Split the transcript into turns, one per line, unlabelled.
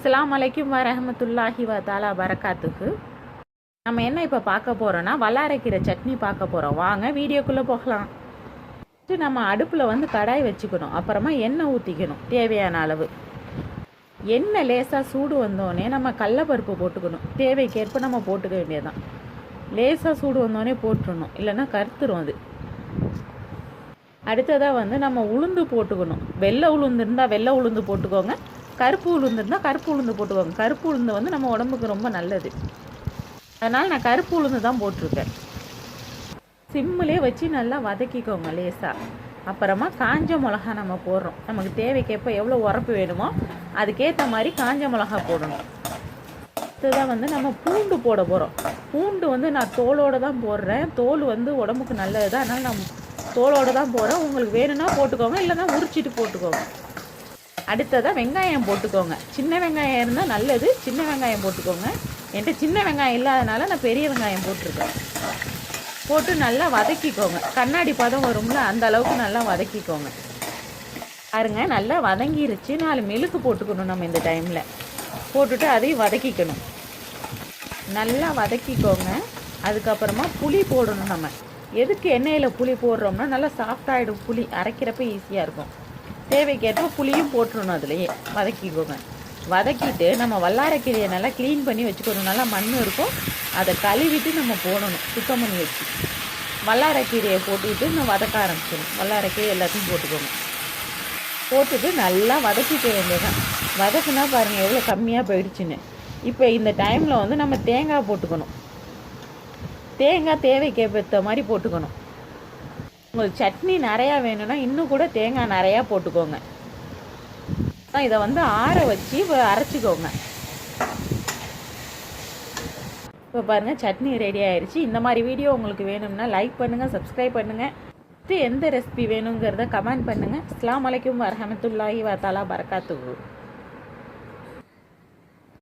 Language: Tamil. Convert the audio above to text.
அஸ்லாம் அலைக்கும் வரஹமத்துல்லாஹி வ தாலா நம்ம என்ன இப்போ பார்க்க போகிறோன்னா வல்லாரைக்கீரை சட்னி பார்க்க போகிறோம் வாங்க வீடியோக்குள்ளே போகலாம். ஃபஸ்ட்டு நம்ம அடுப்பில் வந்து கடாய் வச்சுக்கணும். அப்புறமா எண்ணெய் ஊற்றிக்கணும் தேவையான அளவு. எண்ணெய் லேசாக சூடு வந்தோடனே நம்ம கடலப்பருப்பு போட்டுக்கணும். தேவைக்கேற்ப நம்ம போட்டுக்க வேண்டியதுதான். லேசாக சூடு வந்தோடனே போட்டுடணும் இல்லைன்னா கருத்துரும் அது. அடுத்ததாக வந்து நம்ம உளுந்து போட்டுக்கணும். வெள்ளை உளுந்து இருந்தால் வெள்ளை உளுந்து போட்டுக்கோங்க. கருப்பு உளுந்து இருந்தால் கருப்பு உளுந்து போட்டுக்கோங்க கருப்பு உளுந்து வந்து நம்ம உடம்புக்கு ரொம்ப நல்லது. அதனால் நான் கருப்பு உளுந்து தான் போட்டிருக்கேன். சிம்மிலே வச்சு நல்லா வதக்கிக்கோங்க லேசாக அப்புறமா காஞ்ச மிளகா நம்ம போடுறோம். நமக்கு தேவைக்கேற்ப எவ்வளோ உரப்பு வேணுமோ அதுக்கேற்ற மாதிரி காஞ்ச மிளகா போடணும். அடுத்ததான் வந்து நம்ம பூண்டு போட போகிறோம் பூண்டு வந்து நான் தோலோடு தான் போடுறேன். தோல் வந்து உடம்புக்கு நல்லது தான் அதனால் நான் தோலோடு தான் போகிறேன் உங்களுக்கு வேணும்னா போட்டுக்கோங்க. இல்லைன்னா உரிச்சிட்டு போட்டுக்கோங்க. அடுத்ததாக வெங்காயம் போட்டுக்கோங்க. சின்ன வெங்காயம் இருந்தால் நல்லது சின்ன வெங்காயம் போட்டுக்கோங்க. என்கிட்ட சின்ன வெங்காயம் இல்லாதனால நான் பெரிய வெங்காயம் போட்டிருக்கேன். போட்டு நல்லா வதக்கிக்கோங்க. கண்ணாடி பதம் வரும்ல அந்த அளவுக்கு நல்லா வதக்கிக்கோங்க. பாருங்க நல்லா வதங்கிருச்சு. நாலு மெழுக்கு போட்டுக்கணும் நம்ம இந்த டைமில் போட்டுட்டு அதையும் வதக்கிக்கணும். நல்லா வதக்கிக்கோங்க. அதுக்கப்புறமா புளி போடணும் நம்ம. எதுக்கு எண்ணெயில் புளி போடுறோம்னா நல்லா சாஃப்டாகிடும் புளி. அரைக்கிறப்ப ஈஸியாக இருக்கும். தேவைக்கேற்ப புளியும் போட்டுருணும் அதுலேயே வதக்கிக்கோங்க. வதக்கிட்டு நம்ம வல்லாரக்கீரையை நல்லா க்ளீன் பண்ணி வச்சுக்கணும். நல்லா மண் இருக்கும். அதை கழுவிட்டு நம்ம போடணும் சுத்தம் பண்ணி வச்சு. வல்லாரக்கீரையை போட்டுக்கிட்டு நம்ம வதக்க ஆரம்பிச்சிடணும். வல்லாரக்கீரை எல்லாத்தையும் போட்டுக்கோங்க. போட்டுட்டு நல்லா வதக்கிக்க வேண்டியதான் வதக்குனா பாருங்கள் எவ்வளோ கம்மியாக போயிடுச்சுன்னு. இப்போ இந்த டைமில் வந்து நம்ம தேங்காய் போட்டுக்கணும். தேங்காய் தேவைக்கு ஏற்ற மாதிரி போட்டுக்கணும். உங்களுக்கு சட்னி நிறையா வேணும்னா இன்னும் கூட தேங்காய் நிறையா போட்டுக்கோங்க. அதான் இதை வந்து ஆற வச்சு அரைச்சிக்கோங்க. இப்போ பாருங்கள் சட்னி ரெடி ஆயிடுச்சு இந்த மாதிரி வீடியோ உங்களுக்கு வேணும்னா லைக் பண்ணுங்கள் சப்ஸ்கிரைப் பண்ணுங்கள் அடுத்து எந்த ரெசிபி வேணுங்கிறத கமெண்ட் பண்ணுங்கள் இஸ்லாம் அலைக்கும் வரமத்துல்லாஹி வ தஆலா